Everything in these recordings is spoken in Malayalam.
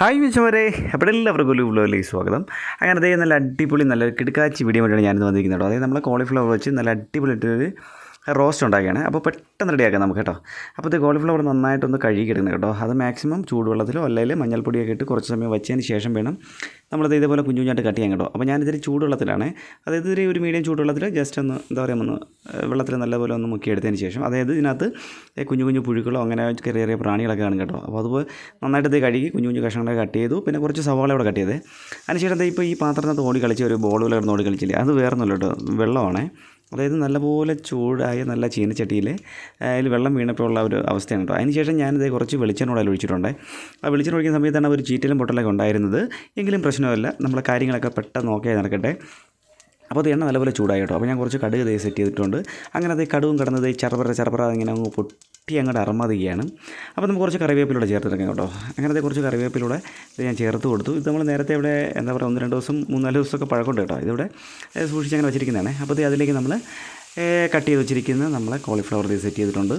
ഹായ് മിച്ചവരെ അപ്പോൾ എല്ലാവർക്കും ഒരു വ്ലോഗിലേക്ക് സ്വാഗതം. അങ്ങനെ അതേ നല്ല അടിപൊളി നല്ല കിടക്കാച്ചി വീഡിയോ വേണ്ടിയാണ് ഞാനിന്ന് വന്നിരിക്കുന്നത് അതായത് നമ്മൾ കോളിഫ്ലവർ വെച്ച് നല്ല അടിപൊളി ഇട്ടൊരു റോസ്റ്റ് ഉണ്ടാക്കിയാണ്. അപ്പോൾ പെട്ടെന്ന് റെഡിയാക്കാം നമുക്ക് കേട്ടോ. അപ്പോൾ ഇത് കോളിഫ്ലവർ നന്നായിട്ടൊന്ന് കഴുകിയെടുക്കണം കേട്ടോ. അത് മാക്സിമം ചൂടുവെള്ളത്തിലോ അല്ലെങ്കിൽ മഞ്ഞൾപ്പൊടിയൊക്കെ ഇട്ട് കുറച്ച് സമയം വെച്ചതിന് ശേഷം വേണം നമ്മളത് ഇതേപോലെ കുഞ്ഞു കുഞ്ഞായിട്ട് കട്ട് ചെയ്യാൻ കേട്ടോ. അപ്പോൾ ഞാനിതിൽ ചൂടുവെള്ളത്തിലാണ്. അതായത് ഇതിൽ ഒരു മീഡിയം ചൂടുവെള്ളത്തിൽ ജസ്റ്റ് ഒന്ന് എന്താ പറയുക ഒന്ന് വെള്ളത്തിൽ നല്ലപോലെ ഒന്ന് മുക്കിയെടുത്തതിന് ശേഷം. അതായത് ഇതിനകത്ത് കുഞ്ഞു കുഞ്ഞു പുഴുക്കളോ അങ്ങനെ ചെറിയ ചെറിയ പ്രാണികളൊക്കെ കാണും കേട്ടോ. അപ്പോൾ അതുപോലെ നന്നായിട്ട് ഇത് കഴുകി കുഞ്ഞു കുഞ്ഞു കഷ്ണങ്ങളൊക്കെ കട്ട് ചെയ്തു. പിന്നെ കുറച്ച് സവാള ഇവിടെ കട്ട് ചെയ്തേ. അതിനുശേഷം ഇപ്പോൾ ഈ പാത്രത്തിനകത്ത് ഓടി കളിച്ച് ഒരു ബോൾ വെള്ളം ഓടി കളിച്ചില്ലേ? അത് വേറൊന്നുമില്ല കേട്ടോ. വെള്ളമാണേ. അതായത് നല്ലപോലെ ചൂടായ നല്ല ചീനച്ചട്ടിയിൽ അതിൽ വെള്ളം വീണപ്പോൾ ഉള്ള ഒരു അവസ്ഥയാണ് കേട്ടോ. അതിനുശേഷം ഞാനിത് കുറച്ച് വെളിച്ചെണ്ണ അതിൽ ഒഴിച്ചിട്ടുണ്ട്. ആ വെളിച്ചെണ്ണ ഒഴിക്കുന്ന സമയത്താണ് ഒരു ചീറ്റലും പൊട്ടലൊക്കെ ഉണ്ടായിരുന്നത്. എങ്കിലും പ്രശ്നമല്ല നമ്മളെ കാര്യങ്ങളൊക്കെ പെട്ടെന്ന് നോക്കിയാൽ നടക്കട്ടെ. അപ്പോൾ അത് എണ്ണ നല്ലപോലെ ചൂടായി കേട്ടോ. അപ്പോൾ ഞാൻ കുറച്ച് കടുക് ദേ സെറ്റ് ചെയ്തിട്ടുണ്ട്. അങ്ങനെ അത് കടുവും കിടന്നത് ചറപറ ചറപറ ഇങ്ങനെ അങ്ങ് പൊട്ടി അങ്ങോട്ട് അറമാതിക്കുകയാണ് അപ്പോൾ നമുക്ക് കുറച്ച് കറിവേപ്പിലൂടെ ചേർത്തെടുക്കാം കേട്ടോ. അങ്ങനത്തെ കുറച്ച് കറിവേപ്പിലൂടെ ഇത് ഞാൻ ചേർത്ത് കൊടുത്തു. ഇത് നമ്മൾ നേരത്തെ ഇവിടെ എന്താ പറയുക ഒന്ന് രണ്ട് ദിവസം മൂന്നാൽ ദിവസമൊക്കെ പഴക്കമുണ്ട് കേട്ടോ. ഇതിവിടെ സൂക്ഷിച്ച് അങ്ങനെ വെച്ചിരിക്കുന്നതാണ്. അപ്പോൾ അതിലേക്ക് നമ്മൾ കട്ട് ചെയ്ത് വെച്ചിരിക്കുന്ന നമ്മളെ കോളിഫ്ലവർ സെറ്റ് ചെയ്തിട്ടുണ്ട്.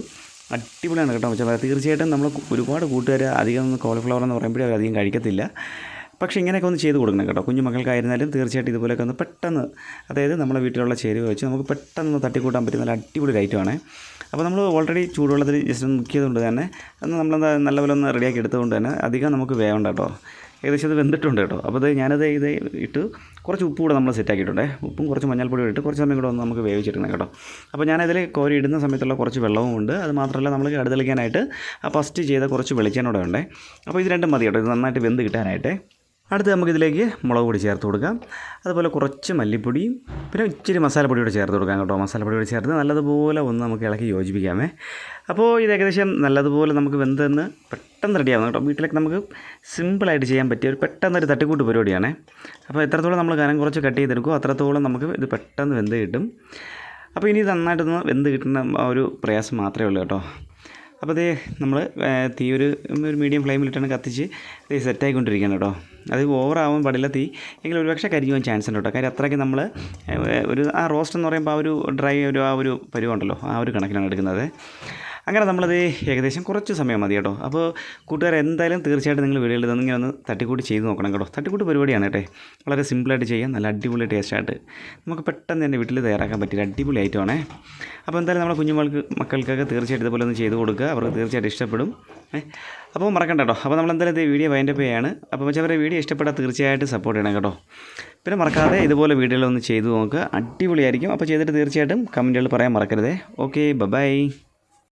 അടിപൊളിയാണ് കേട്ടോ. വെച്ചാൽ തീർച്ചയായിട്ടും നമ്മൾ ഒരുപാട് കൂട്ടുകാർ അധികം കോളിഫ്ലവർ എന്ന് പറയുമ്പോഴേ അധികം കഴിക്കത്തില്ല. പക്ഷേ ഇങ്ങനെയൊക്കെ ഒന്ന് ചെയ്ത് കൊടുക്കണം കേട്ടോ. കുഞ്ഞു മക്കൾക്കായിരുന്നാലും തീർച്ചയായിട്ടും ഇതുപോലെയൊക്കെ ഒന്ന് പെട്ടെന്ന് അതായത് നമ്മുടെ വീട്ടിലുള്ള ചേരുവ വെച്ച് നമുക്ക് പെട്ടെന്ന് തട്ടിക്കൂട്ടാൻ പറ്റുന്ന നല്ല അടിപൊളി ഐറ്റമാണ് അപ്പോൾ നമ്മൾ ഓൾറെഡി ചൂടുവെള്ളത്തിൽ ജസ്റ്റ് ഒന്ന് മുക്കിയതുകൊണ്ട് തന്നെ നമ്മളെന്താ നല്ലപോലെ ഒന്ന് റെഡിയാക്കി എടുത്തുകൊണ്ട് തന്നെ അധികം നമുക്ക് വേവണ്ട കേട്ടോ. ഏകദേശം അത് വെന്തിട്ടുണ്ട് കേട്ടോ. അപ്പോൾ അത് ഞാനത് ഇത് ഇട്ട് കുറച്ച് ഉപ്പ് കൂടെ നമ്മൾ സെറ്റാക്കിയിട്ടുണ്ട് ഉപ്പും കുറച്ച് മഞ്ഞൾപ്പൊടി ഇട്ട് കുറച്ച് സമയം കൂടെ ഒന്ന് നമുക്ക് വേവിച്ചിരുന്നത് കേട്ടോ. അപ്പോൾ ഞാനതിൽ കോരി ഇടുന്ന സമയത്തുള്ള കുറച്ച് വെള്ളവും ഉണ്ട്. അത് മാത്രമല്ല നമ്മൾ അടുത്തളിക്കാനായിട്ട് ആ ഫസ്റ്റ് ചെയ്ത കുറച്ച് വെളിച്ചെണ്ണ ഉണ്ട്. അപ്പോൾ ഇത് രണ്ടും മതി കേട്ടോ. ഇത് നന്നായിട്ട് വെന്ത് കിട്ടാനായിട്ട്. അടുത്ത് നമുക്കിതിലേക്ക് മുളക് പൊടി ചേർത്ത് കൊടുക്കാം. അതുപോലെ കുറച്ച് മല്ലിപ്പൊടിയും പിന്നെ ഇച്ചിരി മസാലപ്പൊടി കൂടെ ചേർത്ത് കൊടുക്കാം കേട്ടോ. മസാലപ്പൊടി കൂടെ ചേർത്ത് നല്ലതുപോലെ ഒന്ന് നമുക്ക് ഇളക്കി യോജിപ്പിക്കാമേ. അപ്പോൾ ഇത് ഏകദേശം നല്ലതുപോലെ നമുക്ക് വെന്തെന്ന് പെട്ടെന്ന് റെഡിയാവും കേട്ടോ. വീട്ടിലേക്ക് നമുക്ക് സിമ്പിളായിട്ട് ചെയ്യാൻ പറ്റിയ ഒരു പെട്ടെന്നൊരു തട്ടിക്കൂട്ട് പരിപാടിയാണ്. അപ്പോൾ എത്രത്തോളം നമ്മൾ കനം കുറച്ച് കട്ട് ചെയ്തെടുക്കുമോ അത്രത്തോളം നമുക്ക് ഇത് പെട്ടെന്ന് വെന്ത് കിട്ടും. അപ്പോൾ ഇനി നന്നായിട്ടൊന്ന് വെന്ത് കിട്ടുന്ന ഒരു പ്രയാസം മാത്രമേ ഉള്ളൂ കേട്ടോ. അപ്പോൾ അതേ നമ്മൾ തീ ഒരു ഒരു മീഡിയം ഫ്ലെയിമിലിട്ടാണ് കത്തിച്ച് തീ സെറ്റായിക്കൊണ്ടിരിക്കുകയാണ് കേട്ടോ. അത് ഓവറാവാൻ പാടില്ല തീ. എങ്കിലും ഒരുപക്ഷെ കരിഞ്ഞു പോകാൻ ചാൻസ് ഉണ്ട് കേട്ടോ. കാര്യം അത്രയ്ക്ക് നമ്മൾ ഒരു ആ റോസ്റ്റ് എന്ന് പറയുമ്പോൾ ആ ഒരു ഡ്രൈ ഒരു ആ ഒരു പരുവുണ്ടല്ലോ. ആ ഒരു കണക്കിനാണ് എടുക്കുന്നത്. അങ്ങനെ നമ്മളത് ഏകദേശം കുറച്ച് സമയം മതി കേട്ടോ. അപ്പോൾ കൂട്ടുകാർ എന്തായാലും തീർച്ചയായിട്ടും നിങ്ങൾ വീടുകളിൽ നിന്ന് ഇങ്ങനെ ഒന്ന് തട്ടിക്കൂട്ടി ചെയ്ത് നോക്കണം കേട്ടോ. തട്ടിക്കൂട്ട് പരിപാടിയാണ് കേട്ടോ. വളരെ സിമ്പിളായിട്ട് ചെയ്യാം. നല്ല അടിപൊളി ടേസ്റ്റായിട്ട് നമുക്ക് പെട്ടെന്ന് തന്നെ വീട്ടിൽ തയ്യാറാക്കാൻ പറ്റിയ അടിപൊളി ഐറ്റമാണേ അപ്പോൾ എന്തായാലും നമ്മുടെ കുഞ്ഞുമക്കൾക്ക് മക്കൾക്കൊക്കെ തീർച്ചയായിട്ടും ഇതുപോലെ ഒന്ന് ചെയ്ത് കൊടുക്കുക. അവർക്ക് തീർച്ചയായിട്ടും ഇഷ്ടപ്പെടും. അപ്പോൾ മറക്കണ്ട കേട്ടോ. അപ്പോൾ നമ്മൾ എന്തായാലും ഇത് വീഡിയോ വൈൻഡപ്പ് ചെയ്യാണ്. അപ്പോൾ വെച്ചാൽ അവരെ വീഡിയോ ഇഷ്ടപ്പെട്ടാൽ തീർച്ചയായിട്ടും സപ്പോർട്ട് ചെയ്യണം കേട്ടോ. പിന്നെ മറക്കാതെ ഇതുപോലെ വീഡിയോകളൊന്ന് ചെയ്ത് നോക്കുക. അടിപൊളിയായിരിക്കും. അപ്പോൾ ചെയ്തിട്ട് തീർച്ചയായിട്ടും കമന്റുകൾ പറയാൻ മറക്കരുതേ. Okay bye